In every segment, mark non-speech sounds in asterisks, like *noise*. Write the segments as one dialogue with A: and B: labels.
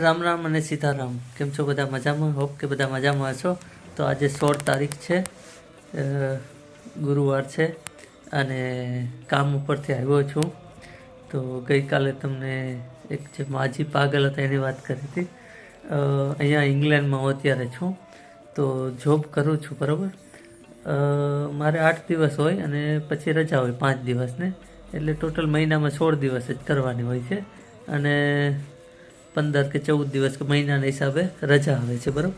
A: રામ રામ અને સીતારામ. કેમ છો બધા મજામાં? હોપ કે બધા મજામાં હશો. તો આજે સોળ તારીખ છે ગુરુવાર છે અને કામ ઉપરથી આવ્યો છું. તો ગઈકાલે તમને એક જે માજી પાગલ હતા એની વાત કરી હતી. અહીંયા ઇંગ્લેન્ડમાં હું અત્યારે છું. તો જોબ કરું છું, બરાબર? મારે આઠ દિવસ હોય અને પછી રજા હોય પાંચ દિવસને. એટલે ટોટલ મહિનામાં સોળ દિવસ જ કરવાની હોય છે. અને પંદર કે ચૌદ દિવસ કે મહિનાના હિસાબે રજા આવે છે, બરાબર?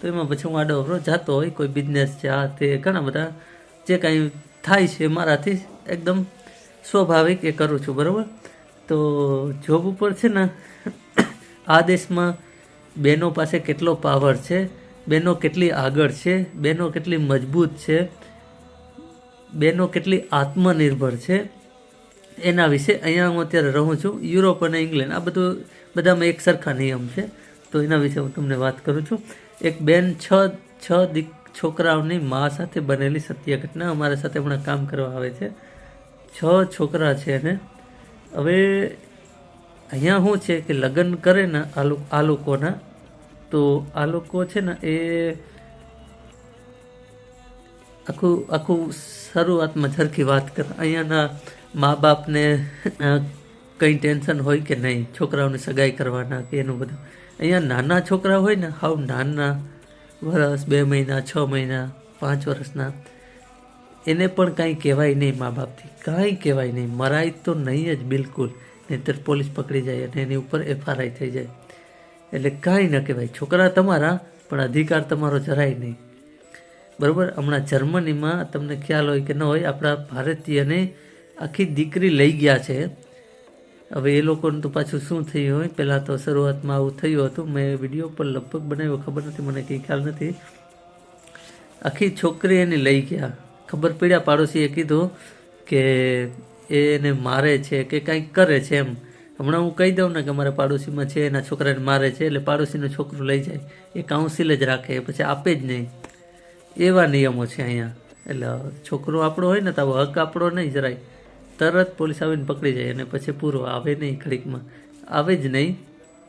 A: તો એમાં પછી હું આડો અવરો જતો હોય, કોઈ બિઝનેસ છે, આ તે, ઘણા બધા જે કાંઈ થાય છે મારાથી, એકદમ સ્વાભાવિક એ કરું છું, બરાબર? તો જોબ ઉપર છે ને *coughs* આ દેશમાં બહેનો પાસે કેટલો પાવર છે બહેનો કેટલી આગળ છે બહેનો કેટલી મજબૂત છે બહેનો કેટલી આત્મનિર્ભર છે એના વિશે અહીંયા હું અત્યારે રહું છું. યુરોપ અને ઇંગ્લેન્ડ, આ બધું બધામાં એક સરખા નિયમ છે. તો એના વિશે હું તમને વાત કરું છું. એક બેન છ છ દીક, છોકરાઓની મા સાથે બનેલી સત્ય ઘટના અમારા સાથે હમણાં કામ કરવા આવે છે. છ છોકરા છે એને. હવે અહીંયા શું છે કે લગ્ન કરે ને આ લોકો, આ લોકોના, તો આ લોકો છે ને એ આખું આખું શરૂઆતમાં ઝરખી વાત કર, અહીંયાના મા બાપને કંઈ ટેન્શન હોય કે નહીં, છોકરાઓને સગાઈ કરવાના કે એનું બધું. અહીંયા નાના છોકરા હોય ને, હાવ નાના, વરસ, બે મહિના, છ મહિના, પાંચ વર્ષના એને પણ કાંઈ કહેવાય નહીં મા બાપથી કાંઈ કહેવાય નહીં. મરાય તો નહીં જ બિલકુલ. નહીંતર પોલીસ પકડી જાય અને એની ઉપર એફઆરઆઈ થઈ જાય. એટલે કાંઈ ન કહેવાય. છોકરા તમારા, પણ અધિકાર તમારો જરાય નહીં. બરાબર? હમણાં જર્મનીમાં તમને ખ્યાલ હોય કે ન હોય, આપણા ભારતીયને આખી દીકરી લઈ ગયા છે. હવે એ લોકોનું તો પાછું શું થયું હોય? પહેલાં તો શરૂઆતમાં આવું થયું હતું. મેં વીડિયો પર લગભગ બનાવ્યો, ખબર નથી, મને કંઈ ખ્યાલ નથી. આખી છોકરી એને લઈ ગયા. ખબર પડ્યા પાડોશીએ કીધું કે એને મારે છે કે કંઈક કરે છે એમ. હમણાં હું કહી દઉં ને કે મારા પાડોશીમાં છે, એના છોકરાને મારે છે, એટલે પાડોશીનું છોકરું લઈ જાય. એ કાઉન્સિલ જ રાખે, પછી આપે જ નહીં. એવા નિયમો છે અહીંયા. એટલે છોકરો આપણો હોય ને તો હક આપણો નહીં જરાય. તરત પોલીસ આવીને પકડી જાય અને પછી પૂરો આવે નહીં ઘડીકમાં. આવે જ નહીં,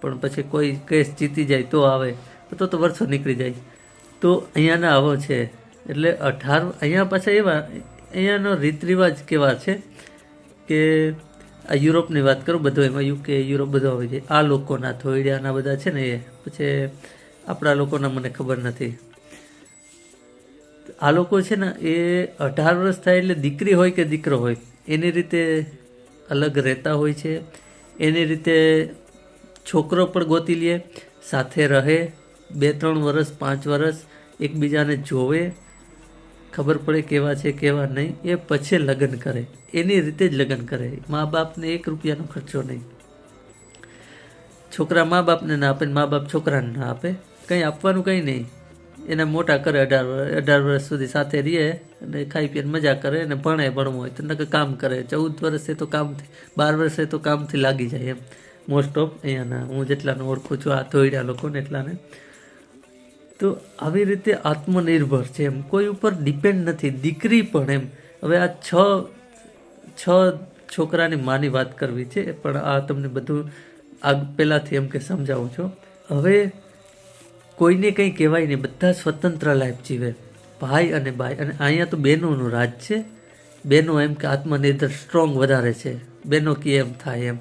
A: પણ પછી કોઈ કેસ જીતી જાય તો આવે. તો તો વર્ષો નીકળી જાય. તો અહીંયાના આવો છે. એટલે અઢાર, અહીંયા પાછા એવા, અહીંયાનો રીત રિવાજ કેવા છે કે આ યુરોપની વાત કરું બધો એમાં, યુકે, યુરોપ બધો આવી જાય. આ લોકોના થોડિયાના બધા છે ને એ. પછી આપણા લોકોના મને ખબર નથી. આ લોકો છે ને, એ અઢાર વર્ષ થાય એટલે દીકરી હોય કે દીકરો હોય, એની રીતે અલગ રહેતા હોય છે. એની રીતે છોકરો પણ ગોતી લે, સાથે રહે બે ત્રણ વર્ષ પાંચ વર્ષ એકબીજાને જોવે. ખબર પડે કેવા છે, કેવા નહીં, એ પછી લગ્ન કરે. એની રીતે જ લગ્ન કરે. મા બાપને એક રૂપિયાનો ખર્ચો નહીં. છોકરા મા બાપને ના આપે મા બાપ છોકરાને ના આપે. કંઈ આપવાનું કંઈ નહીં. એને મોટા કરે અઢાર અઢાર વર્ષ સુધી સાથે રહીએ અને ખાઈ પીને મજા કરે અને ભણે ભણવું હોય તો નકર કામ કરે. ચૌદ વર્ષે તો કામથી, બાર વર્ષે તો કામથી લાગી જાય એમ. મોસ્ટ ઓફ અહીંયાના, હું જેટલાને ઓળખું છું, આ થોયડા લોકોને એટલાને. તો આવી રીતે આત્મનિર્ભર છે એમ. કોઈ ઉપર ડિપેન્ડ નથી, દીકરી પણ એમ. હવે આ છ છ છોકરાની માની વાત કરવી છે, પણ આ તમને બધું આગ પહેલાંથી એમ કે સમજાવું છું. હવે કોઈને કંઈ કહેવાય નહીં, બધા સ્વતંત્ર લાઈફ જીવે. ભાઈ અને ભાઈ અને અહીંયા તો બહેનોનું રાજ છે. બહેનો એમ કે આત્મનિર્ભર સ્ટ્રોંગ વધારે છે. બહેનો કે એમ થાય એમ.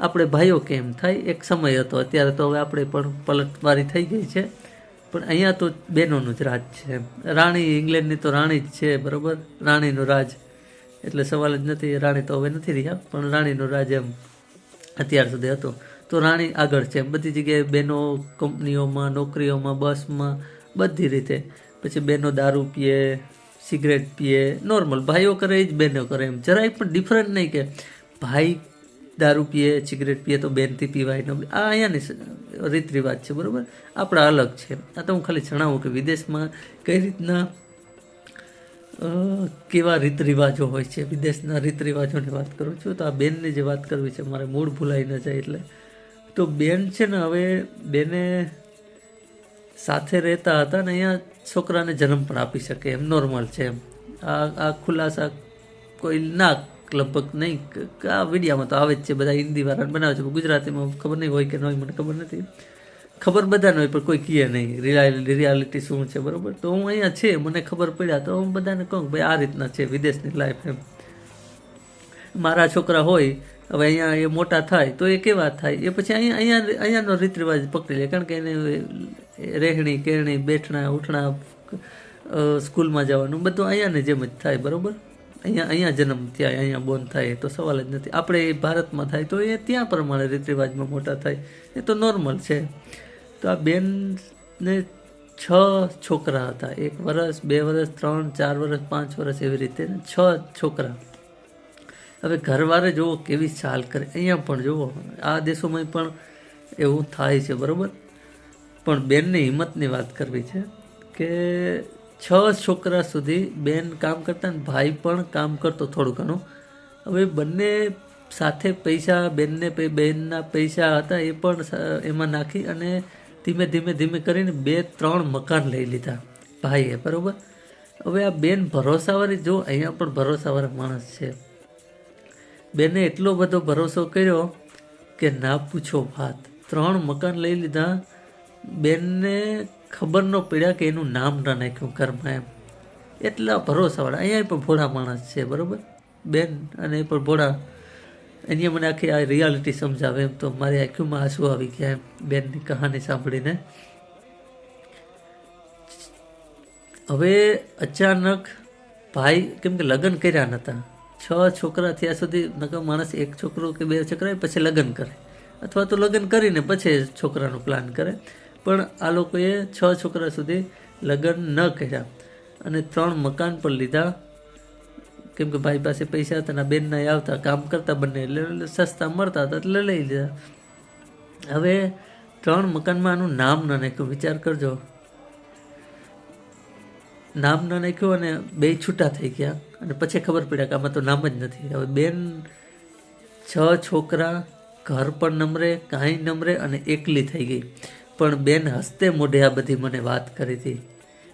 A: આપણે ભાઈઓ કેમ થાય, એક સમય હતો, અત્યારે તો હવે આપણે પણ પલટવારી થઈ ગઈ છે. પણ અહીંયા તો બહેનોનું જ રાજ છે રાણી ઇંગ્લેન્ડની તો રાણી જ છે, બરાબર? રાણીનું રાજ. એટલે સવાલ જ નથી, રાણી તો હવે નથી રહ્યા, પણ રાણીનું રાજ એમ અત્યાર સુધી હતો. તો રાણી આગળ છે. બધી જગ્યાએ બહેનો કંપનીઓમાં, નોકરીઓમાં, બસમાં, બધી રીતે. પછી બહેનો દારૂ પીએ, સિગરેટ પીએ, નોર્મલ. ભાઈઓ કરે એ જ, બહેનો કરે એમ. જરાય પણ ડિફરન્ટ નહીં કે ભાઈ દારૂ પીએ, સિગરેટ પીએ તો બેનથી પીવાય ન આ અહીંયાની રીત રિવાજ છે, બરાબર? આપણા અલગ છે. આ તો હું ખાલી જણાવું કે વિદેશમાં કઈ રીતના કેવા રીત રિવાજો હોય છે. વિદેશના રીત રિવાજોની વાત કરું છું તો આ બેનની જે વાત કરવી છે, મારે મૂળ ભૂલાઈ ન જાય એટલે તો બેન છે ને, હવે બેને સાથે રહેતા હતા ને, અહીંયા છોકરાને જન્મ પણ આપી શકે, એમ નોર્મલ છે એમ. આ આ ખુલાસા કોઈ ના લગભગ નહીં આ વિડીયામાં તો આવે જ છે, બધા હિન્દી વાળા બનાવે છે ગુજરાતીમાં ખબર નહીં હોય કે ન હોય મને ખબર નથી. ખબર બધાને હોય, પણ કોઈ કહે નહીં રિયાલિટી શું છે, બરાબર? તો હું અહીંયા છે, મને ખબર પડ્યા, તો હું બધાને કહું ભાઈ આ રીતના છે, વિદેશની લાઈફ એમ. મારા છોકરા હોય હવે અહીંયા એ મોટા થાય, તો એ કેવા થાય? એ પછી અહીંયા અહીંયા અહીંયાનો રીત રિવાજ પકડી લે. કારણ કે એને રહેણી કેરણી બેઠણા, ઉઠણા સ્કૂલમાં જવાનું, બધું અહીંયાને જેમ જ થાય, બરાબર? અહીંયા અહીંયા જન્મ થયા, અહીંયા બોર્ન થાય તો સવાલ જ નથી. આપણે એ ભારતમાં થાય, તો એ ત્યાં પ્રમાણે રીત રિવાજમાં મોટા થાય. એ તો નોર્મલ છે. તો આ બેનને છ છોકરા હતા. એક વર્ષ બે વર્ષ ત્રણ, ચાર વર્ષ પાંચ વર્ષ એવી રીતે છ છોકરા. હવે ઘરવારે જુઓ કેવી ચાલ કરે. અહીંયા પણ જુઓ આ દેશોમાં પણ એવું થાય છે, બરાબર? પણ બેનની હિંમતની વાત કરવી છે કે છ છોકરા સુધી બેન કામ કરતા ને ભાઈ પણ કામ કરતો થોડું ઘણું. હવે બંને સાથે પૈસા, બેનને બેનના પૈસા હતા એ પણ એમાં નાખી અને ધીમે ધીમે ધીમે કરીને બે, ત્રણ મકાન લઈ લીધા ભાઈએ, બરાબર? હવે આ બેન ભરોસાવાળી, જો અહીંયા પણ ભરોસાવાળા માણસ છે બેને એટલો બધો ભરોસો કર્યો કે ના પૂછો વાત. ત્રણ મકાન લઈ લીધા. બેનને ખબર ન પડ્યા કે એનું નામ ન નાખ્યું ઘરમાં એમ. એટલા ભરોસાવાળા. અહીંયા પણ ભોળા માણસ છે, બરાબર? બેન અને એ પણ ભોળા. એની મને આખી આ રિયાલિટી સમજાવે એમ તો મારી આંખ્યુંમાં આંસુ આવી ગયા એમ બેનની કહાની સાંભળીને. હવે અચાનક ભાઈ કેમ કે લગ્ન કર્યા નહોતા છ છોકરા થયા સુધી નકર માણસ એક છોકરો કે બે છોકરા પછી લગ્ન કરે. અથવા તો લગ્ન કરીને પછી છોકરાનું પ્લાન કરે. પણ આ લોકોએ છ છોકરા સુધી લગ્ન ન કર્યા. અને ત્રણ મકાન પણ લીધા. કેમ કે ભાઈ પાસે પૈસા હતા બેનના આવતા કામ કરતા બંને. એટલે સસ્તા મળતા હતા એટલે લઈ લીધા. હવે ત્રણ મકાનમાં આનું નામ ન નાખ્યું. વિચાર કરજો. નામ ન નાખ્યું અને બે છૂટા થઈ ગયા. અને પછી ખબર પડ્યા કે આમાં તો નામ જ નથી. હવે બેન, છ છોકરા ઘર પણ નમરે, કાંઈ નમરે અને એકલી થઈ ગઈ. પણ બેન હસતે મોઢે આ બધી મને વાત કરી હતી.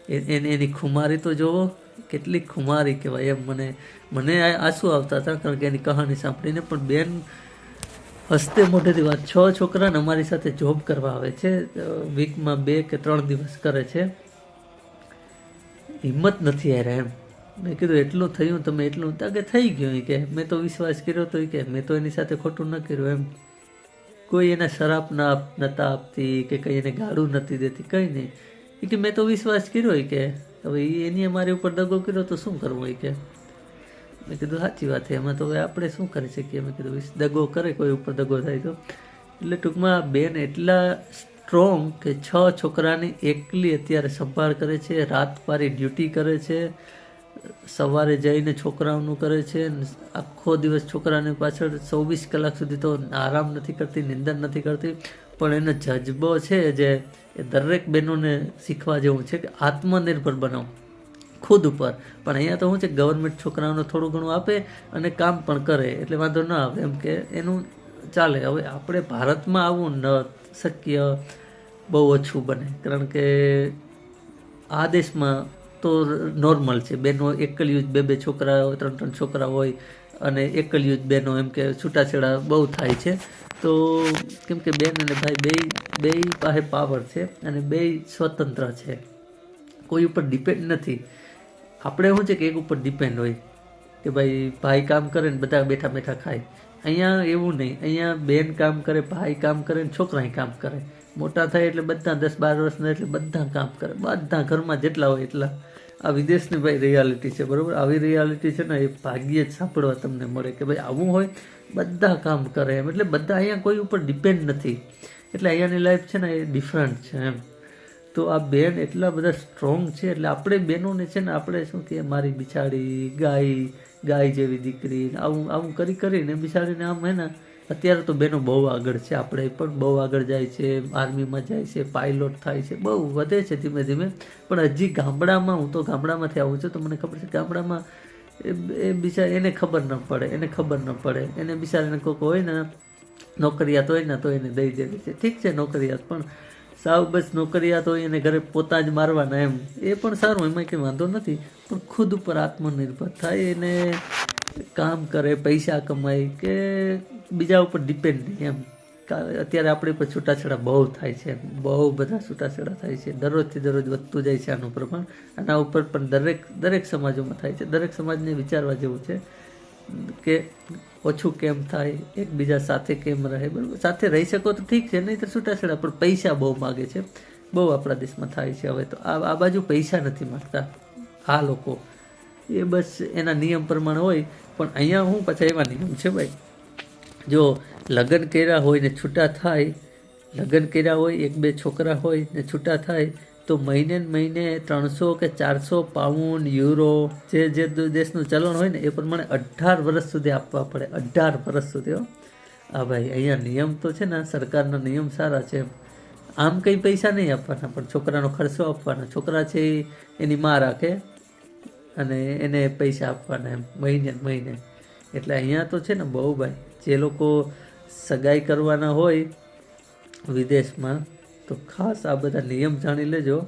A: એને એની ખુમારી તો જોવો, કેટલી ખુમારી કહેવાય એમ મને. મને આંસુ આવતા હતા? કારણ કે એની કહાની સાંભળીને પણ બેન હસતે મોઢેથી વાત છ છોકરાને અમારી સાથે જોબ કરવા આવે છે. વીકમાં બે કે ત્રણ દિવસ કરે છે. હિંમત નથી આવ્યા એમ. મેં કીધું, એટલું થયું, તમે એટલું. કે થઈ ગયું કે, મેં તો વિશ્વાસ કર્યો તો ઈ કે, મેં તો એની સાથે ખોટું ન કર્યું એમ. કોઈ એને શરાબ ના નતા આપતી કે કંઈ એને ગાળું નથી દેતી, કંઈ નહીં. એ કે, મેં તો વિશ્વાસ કર્યો કે, હવે એની મારી ઉપર દગો કર્યો તો શું કરવું ઈ કે? મેં કીધું, સાચી વાત છે, એમાં તો હવે આપણે શું કરી શકીએ? મેં કીધું દગો કરે કોઈ ઉપર દગો થાય તો. એટલે ટૂંકમાં બેન એટલા સ્ટ્રોંગ કે છ છોકરાની એકલી અત્યારે સંભાળ કરે છે, રાત પારી ડ્યુટી કરે છે સવારે જઈને છોકરાઓનું કરે છે આખો દિવસ છોકરાની પાછળ ચોવીસ કલાક સુધી તો આરામ નથી કરતી, નિંદર નથી કરતી. પણ એનો જજ્બો છે જે એ દરેક બહેનોને શીખવા જેવું છે કે આત્મનિર્ભર બનાવો, ખુદ ઉપર. પણ અહીંયા તો શું છે, ગવર્મેન્ટ છોકરાઓને થોડું ઘણું આપે અને કામ પણ કરે, એટલે વાંધો ન આવે. એમ કે એનું ચાલે. હવે આપણે ભારતમાં આવું ન શક્ય બહુ ઓછું બને. કારણ કે આ દેશમાં તો નોર્મલ છે. બેનો એકલિયું જ બે બે છોકરા ત્રણ ત્રણ છોકરા હોય અને એકલિયું જ બેનો એમ કે છૂટાછેડા બહુ થાય છે. તો કેમ કે બેન અને ભાઈ બે બે પાસે પાવર છે અને બે સ્વતંત્ર છે. કોઈ ઉપર ડિપેન્ડ નથી. આપણે શું છે કે એક ઉપર ડિપેન્ડ હોય કે ભાઈ ભાઈ કામ કરે ને બધા બેઠા બેઠા ખાય. અહીંયા એવું નહીં. અહીંયા બેન કામ કરે, ભાઈ કામ કરે ને છોકરાએ કામ કરે. મોટા થાય એટલે બધા દસ બાર વર્ષના એટલે બધા કામ કરે. બધા ઘરમાં જેટલા હોય એટલા. આ વિદેશની ભાઈ રિયાલિટી છે, બરાબર? આવી રિયાલિટી છે ને એ ભાગ્યે જ સાંભળવા તમને મળે કે ભાઈ આવું હોય, બધા કામ કરે એમ. એટલે બધા અહીંયા કોઈ ઉપર ડિપેન્ડ નથી. એટલે અહીંયાની લાઈફ છે ને એ ડિફરન્ટ છે એમ. તો આ બેન એટલા બધા સ્ટ્રોંગ છે, એટલે આપણે બહેનોને છે ને આપણે શું કહે મારી બિચારી ગાય ગાય જેવી દીકરી આવું આવું કરી કરીને બિચારીને આમ હે ને અત્યારે તો બહેનો બહુ આગળ છે. આપણે પણ બહુ આગળ જાય છે, આર્મીમાં જાય છે પાયલોટ થાય છે, બહુ વધે છે ધીમે ધીમે. પણ હજી ગામડામાં, હું તો ગામડામાંથી આવું છું, તો મને ખબર છે ગામડામાં એ એ બિચાર એને ખબર ન પડે, એને ખબર ન પડે. એને બિચારાને કોઈક હોય ને, નોકરિયાત હોય ને, તો એને દઈ દેવી છે. ઠીક છે નોકરિયાત, પણ સાવ બસ નોકરિયાત હોય એને ઘરે પોતા જ મારવાના એમ. એ પણ સારું, એમાં કંઈ વાંધો નથી. પણ ખુદ ઉપર આત્મનિર્ભર થાય એને કામ કરે, પૈસા કમાય કે બીજા ઉપર ડિપેન્ડ નહીં એમ. અત્યારે આપણી પર છૂટાછેડા બહુ થાય છે બહુ બધા છૂટાછેડા થાય છે. દરરોજથી દરરોજ વધતું જાય છે આનું પ્રમાણ. આના ઉપર પણ દરેક દરેક સમાજોમાં થાય છે. દરેક સમાજને વિચારવા જેવું છે કે ઓછું કેમ થાય, એકબીજા સાથે કેમ રહે. બરાબર, સાથે રહી શકો તો ઠીક છે નહીં તો છૂટાછેડા. પણ પૈસા બહુ માગે છે. બહુ આપણા દેશમાં થાય છે હવે તો. આ બાજુ પૈસા નથી માગતા આ લોકો. એ બસ એના નિયમ પ્રમાણે હોય, પણ અહીંયા હું પાછા એવા નિયમ છે ભાઈ. જો લગ્ન કર્યા હોય ને છૂટા થાય, લગ્ન કર્યા હોય, એક બે છોકરા હોય ને છૂટા થાય, તો મહિને મહિને ત્રણસો કે ચારસો પાઉન્ડ યુરો જે જે દેશનું ચલણ હોય ને, એ પ્રમાણે અઢાર વર્ષ સુધી આપવા પડે. અઢાર વર્ષ સુધી હો. ભાઈ, અહીંયા નિયમ તો છે ને, સરકારના નિયમ સારા છે આમ કંઈ પૈસા નહીં આપવાના, પણ છોકરાનો ખર્ચો આપવાનો. છોકરા છે એની માં રાખે. અને એને પૈસા આપવાના એમ, મહિને મહિને. એટલે અહીંયા તો છે ને બહુ ભાઈ, જે લોકો સગાઈ કરવાના હોય વિદેશમાં, તો ખાસ આ બધા નિયમ જાણી લેજો.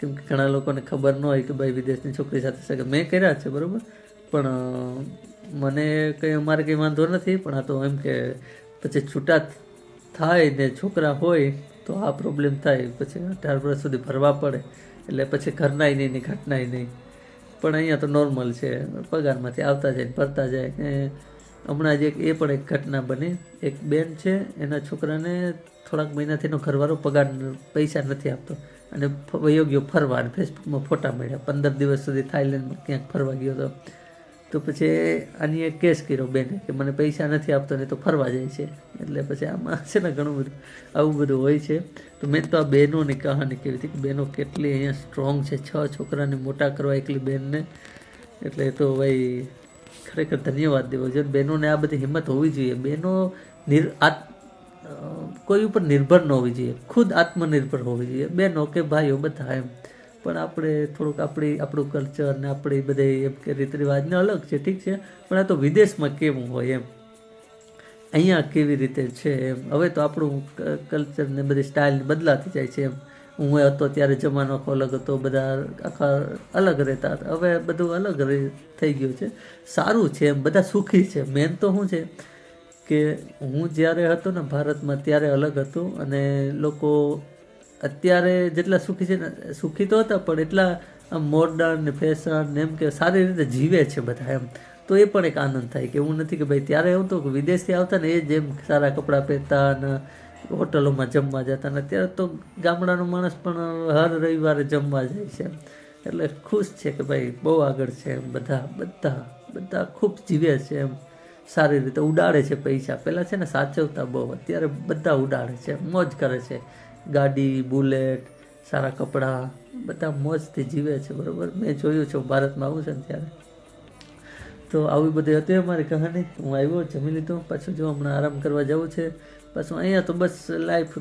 A: કેમ કે ઘણા લોકોને ખબર ન હોય કે ભાઈ વિદેશની છોકરી સાથે સગાઈ, મેં કર્યા છે, બરાબર? પણ મને કંઈ અમારે કંઈ વાંધો નથી, પણ આ તો એમ કે પછી છૂટા થાય ને છોકરા હોય, તો આ પ્રોબ્લેમ થાય, પછી અઢાર વર્ષ સુધી ભરવા પડે. એટલે પછી ઘરનાય નહીં ઘટનાય નહીં. પણ અહીંયા તો નોર્મલ છે. પગારમાંથી આવતા જાય ને ભરતા જાય. હમણાં જ એક, એ પણ એક ઘટના બની. એક બેન છે, એના છોકરાને થોડાક મહિનાથી એનો ઘરવાળો પગાર પૈસા નથી આપતો. અને યોગ્ય ગયો ફરવા અને ફેસબુકમાં ફોટા મળ્યા. પંદર દિવસ સુધી થાઈલેન્ડમાં ક્યાંક ફરવા ગયો હતો તો પછી આની એક કેસ કર્યો બેને કે મને પૈસા નથી આપતો ને તો ફરવા જાય છે. એટલે પછી આમાં છે ને ઘણું બધું, આવું બધું હોય છે. તો મેં તો આ બહેનોની કહાની કેવી હતી કે બહેનો કેટલી અહીંયા સ્ટ્રોંગ છે, છ છોકરાને મોટા કરવા એકલી બહેનને. એટલે તો ભાઈ ખરેખર ધન્યવાદ દેવો જોઈએ. બહેનોને આ બધી હિંમત હોવી જોઈએ. બહેનો નિર કોઈ ઉપર નિર્ભર ન હોવી જોઈએ. ખુદ આત્મનિર્ભર હોવી જોઈએ. બહેનો કે ભાઈઓ બધા એમ. પણ આપણે થોડુંક આપણી, આપણું કલ્ચર ને આપણી બધી એમ કે રીત રિવાજને અલગ છે, ઠીક છે? પણ આ તો વિદેશમાં કેવું હોય એમ? અહીંયા કેવી રીતે છે એમ? હવે તો આપણું કલ્ચર ને બધી સ્ટાઇલ બદલાતી જાય છે એમ. હું હતો ત્યારે જમાનો આખો અલગ હતો, બધા આખા અલગ રહેતા હતા. હવે બધું અલગ થઈ ગયું છે. સારું છે એમ, બધા સુખી છે. મેન તો શું છે કે હું જ્યારે હતો ને ભારતમાં ત્યારે અલગ હતું અને લોકો અત્યારે જેટલા સુખી છે ને, સુખી તો હતા, પણ એટલા મોડર્ન ને ફેશન એમ કે સારી રીતે જીવે છે બધા એમ. તો એ પણ એક આનંદ થાય કે એવું નથી કે ભાઈ ત્યારે એવું તો વિદેશથી આવતા ને એ જેમ સારા કપડાં પહેરતા અને હોટલોમાં જમવા જતા ને અત્યારે તો ગામડાનો માણસ પણ હર રવિવારે જમવા જાય છે એટલે ખુશ છે કે ભાઈ બહુ આગળ છે એમ બધા બધા બધા ખૂબ જીવે છે એમ. સારી રીતે ઉડાડે છે પૈસા. પહેલાં છે ને સાચવતા બહુ, અત્યારે બધા ઉડાડે છે, મોજ કરે છે. ગાડી, બુલેટ, સારા કપડાં, બધા મોજથી જીવે છે, બરાબર? મેં જોયું છે ભારતમાં આવું છે ને ત્યારે. તો આવી બધી હતી અમારી કહાની. હું આવ્યો જમી લીધું, પાછું જો હમણાં આરામ કરવા જવું છે, પાછું અહીંયા તો બસ લાઈફ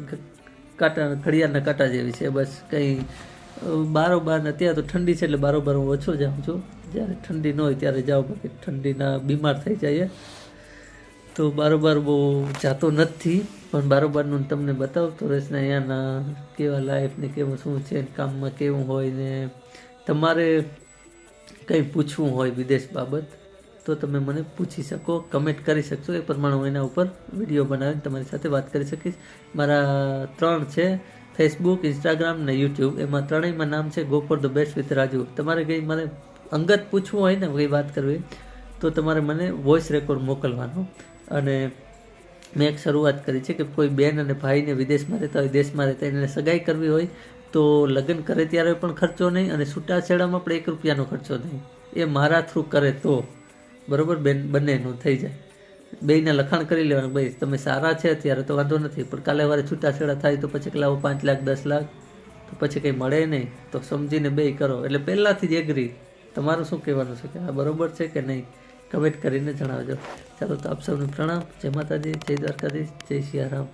A: કાંટા ઘડિયાળના કાંટા જેવી છે, બસ કંઈ બારોબાર ને અત્યારે તો ઠંડી છે એટલે બારોબાર હું ઓછો જાઉં છું. જ્યારે ઠંડી ન હોય ત્યારે જાઉં, બાકી ઠંડીના બીમાર થઈ જઈએ. તો બારોબાર બહુ જાતો નથી. પણ બારોબારનું તમને બતાવતો રહીશ ને અહીંયાના કેવા લાઈફ ને કેવું શું છે કામમાં કેવું હોય ને તમારે કંઈ પૂછવું હોય વિદેશ બાબત, તો તમે મને પૂછી શકો કમેન્ટ કરી શકશો. એ પ્રમાણે હું એના ઉપર વીડિયો બનાવીને તમારી સાથે વાત કરી શકીશ. મારા ત્રણ છે ફેસબુક ઇન્સ્ટાગ્રામ ને યુટ્યુબ એમાં ત્રણેયમાં નામ છે go for the best with Raju તમારે કંઈ મને અંગત પૂછવું હોય ને કંઈ વાત કરવી તો તમારે મને વોઇસ રેકોર્ડ મોકલવાનો. અને મેં એક શરૂઆત કરી છે કે કોઈ બેન અને ભાઈને વિદેશમાં રહેતા હોય, દેશમાં રહેતા એને સગાઈ કરવી હોય, તો લગ્ન કરે ત્યારે પણ ખર્ચો નહીં અને છૂટાછેડામાં પણ એક રૂપિયાનો ખર્ચો નહીં. એ મારા થ્રુ કરે તો. બરાબર? બેન, બંનેનું થઈ જાય. બેયને લખાણ કરી લેવાનું, ભાઈ, તમે સારા છે, અત્યારે તો વાંધો નથી, પણ કાલે વારે છૂટાછેડા થાય તો પછી લાવો પાંચ લાખ, દસ લાખ, તો પછી કંઈ મળે નહીં. તો સમજીને બે કરો. એટલે પહેલાંથી જ એગ્રી તમારું શું કહેવાનું છે? કે આ બરાબર છે કે નહીં? કમેન્ટ કરીને જણાવજો. ચાલો તો આપ સૌને પ્રણામ. જય માતાજી જય દ્વારકાધીશ જય સિયારામ.